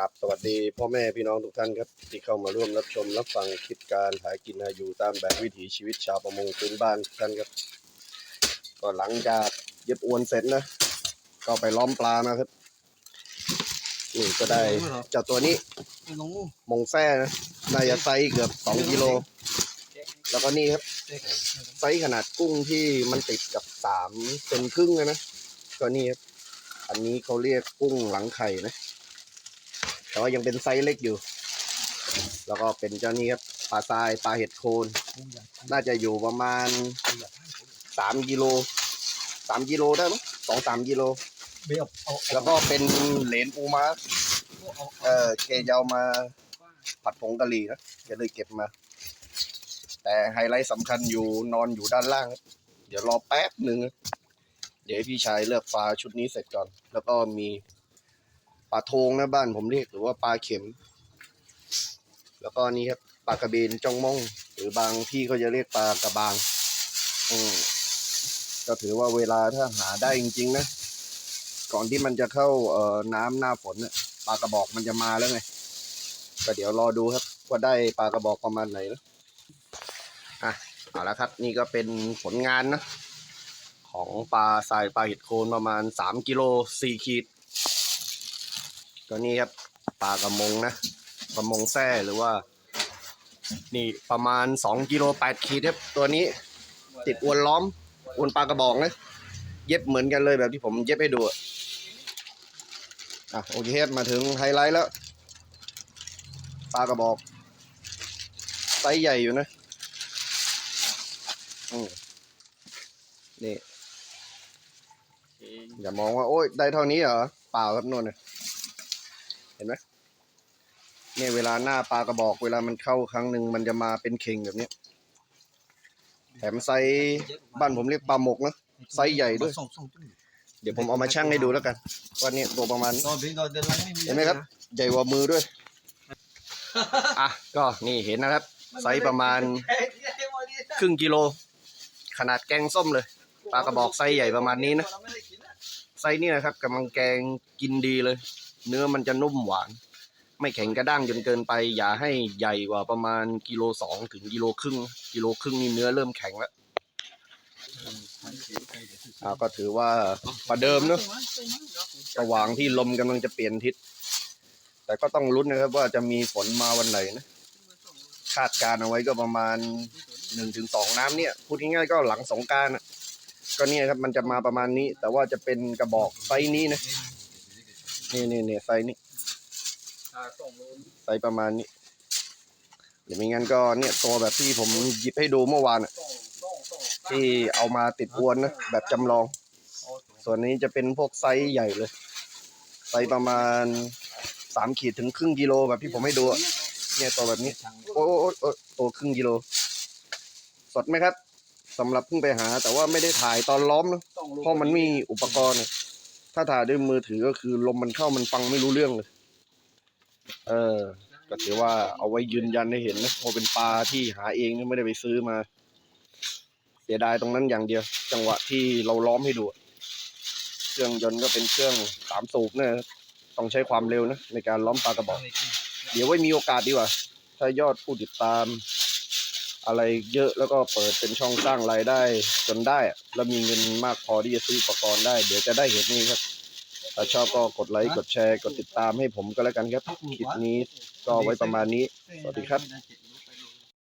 ครับสวัสดีพ่อแม่พี่น้องทุกท่านครับที่เข้ามาร่วมรับชมรับฟังคลิปการหากินหาอยู่ตามแบบวิถีชีวิตชาวประมงพื้นบ้านทุกท่านครับ ก็หลังจากเย็บอวนเสร็จนะ ก็ไปล้อมปลามาครับนี่ก็ได้เจ้าตัวนี้มงแซ่นะน่าจะไซส์เกือบสองกิโลแล้วก็นี่ครับไซส์ขนาดกุ้งที่มันติดกับสามเซนครึ่งนะก็นี่ครับอันนี้เขาเรียกกุ้งหลังไข่นะ ว่ายังเป็นไซส์เล็กอยู่ แล้วก็เป็นเจ้านี้ครับปลาทรายปลาเห็ดโคน น่าจะอยู่ประมาณสามกิโลสามกิโลได้ไหมยสองสามกิโลเบี้ยเอาแล้วก็เป็นเหรนปูม้าเออเคจะเอามาผัดผงกะหรี่นะแกเลยเก็บมา แต่ไฮไลท์สำคัญอยู่นอนอยู่ด้านล่างครับเดี๋ยวรอแป๊บหนึ่งนะเดี๋ยวให้พี่ชายเลือกปลาชุดนี้เสร็จก่อน แล้วก็มี ปลาโทงนะบ้านผมเรียกหรือว่าปลาเข็ม แล้วก็นี่ครับปลากระเบนจ้องม่อง หรือบางที่เขาจะเรียกปลากระบาง อืมก็ถือว่าเวลาถ้าหาได้จริง ๆ นะก่อนที่มันจะเข้าเอ่อน้ำหน้าฝนน่ะปลากระบอกมันจะมาแล้วไงก็เดี๋ยวรอดูครับ ว่าได้ปลากระบอกประมาณไหนนะอะเอาละครับ นี่ก็เป็นผลงานนะ ของปลาทรายปลาเห็ดโคนประมาณสามกิโลสี่ขีด ก็นี่ครับปลากระมงนะกระมงแซ่หรือว่า นี่ประมาณสองกิโลแปดขีดครับตัวนี้ ติดอวนล้อมอวนปลากระบอกนะเย็บเหมือนกันเลยแบบที่ผมเย็บให้ดูอะอะโอเคมาถึงไฮไลท์แล้วปลากระบอกไซส์ใหญ่อยู่นะนี่อย่ามองว่า โอ้ยได้เท่านี้เหรอ เปล่าครับนนน่ะเห็นไหมเนี่ยเวลาหน้าปลากระบอก เวลามันเข้าครั้งหนึ่งมันจะมาเป็นเข่งแบบเนี้ยแถมไซส์บ้านผมเรียกปลาหมกนะไซส์ใหญ่ด้วย เดี๋ยวผมเอามาชั่งให้ดูแล้วกันว่านี่ตัวประมาณเราเดินไล่ไม่มีเห็นไหมครับ ใหญ่กว่ามือด้วยอะก็นี่เห็นนะครับ ไซส์ประมาณครึ่งกิโล ขนาดแกงส้มเลยปลากระบอกไซส์ใหญ่ประมาณนี้นะไซส์นี่นะครับกำลังแกงกินดีเลย เนื้อมันจะนุ่มหวาน ไม่แข็งกระด้างจนเกินไป อย่าให้ใหญ่กว่าประมาณกิโลสองถึงกิโลครึ่งกิโลครึ่งนี่เนื้อเริ่มแข็งแล้วอ่าก็ถือว่าประเดิมเนอะระหว่างที่ลมกำลังจะเปลี่ยนทิศ แต่ก็ต้องลุ้นนะครับว่าจะมีฝนมาวันไหนนะ คาดการเอาไว้ก็ประมาณหนึ่งถึงสองน้ำเนี่ย พูดง่ายๆก็หลังสงการนะก็เนี่ยครับมันจะมาประมาณนี้ แต่ว่าจะเป็นกระบอกไซส์นี้นะ นี่นี่นี่ไซส์นี้ไซส์ประมาณนี้หรือไม่งั้นก็เนี่ยตัวแบบที่ผมหยิบให้ดูเมื่อวานอะที่เอามาติดอวนนะแบบจำลอง ส่วนนี้จะเป็นพวกไซส์ใหญ่เลย ไซส์ประมาณสามขีดถึงครึ่งกิโลแบบที่ผมให้ดูอะเนี่ยตัวแบบนี้โอ้โอ้โอ้โอ้ตัวครึ่งกิโล สดไหมครับสำหรับเพิ่งไปหา แต่ว่าไม่ได้ถ่ายตอนล้อมนะเพราะมันมีอุปกรณ์อะ ถ้าถ่ายด้วยมือถือก็คือลมมันเข้ามันฟังไม่รู้เรื่องเลย เออ ก็ถือว่าเอาไว้ยืนยันให้เห็นนะว่าเป็นปลาที่หาเองไม่ได้ไปซื้อมา เสียดายตรงนั้นอย่างเดียว จังหวะที่เราล้อมให้ดู เครื่องยนต์ก็เป็นเครื่องสามสูบนะครับต้องใช้ความเร็วนะในการล้อมปลากระบอก เดี๋ยวไว้มีโอกาสดีกว่า ถ้ายอดผู้ติดตาม อะไรเยอะแล้วก็เปิดเป็นช่องสร้างรายได้จนได้อะแล้วมีเงินมากพอที่จะซื้ออุปกรณ์ได้ เดี๋ยวจะได้เห็นนี่ครับ ถ้าชอบก็กดไลค์กดแชร์กดติดตามให้ผมก็แล้วกันครับคลิปนี้ก็ไว้ประมาณนี้ สวัสดีครับบ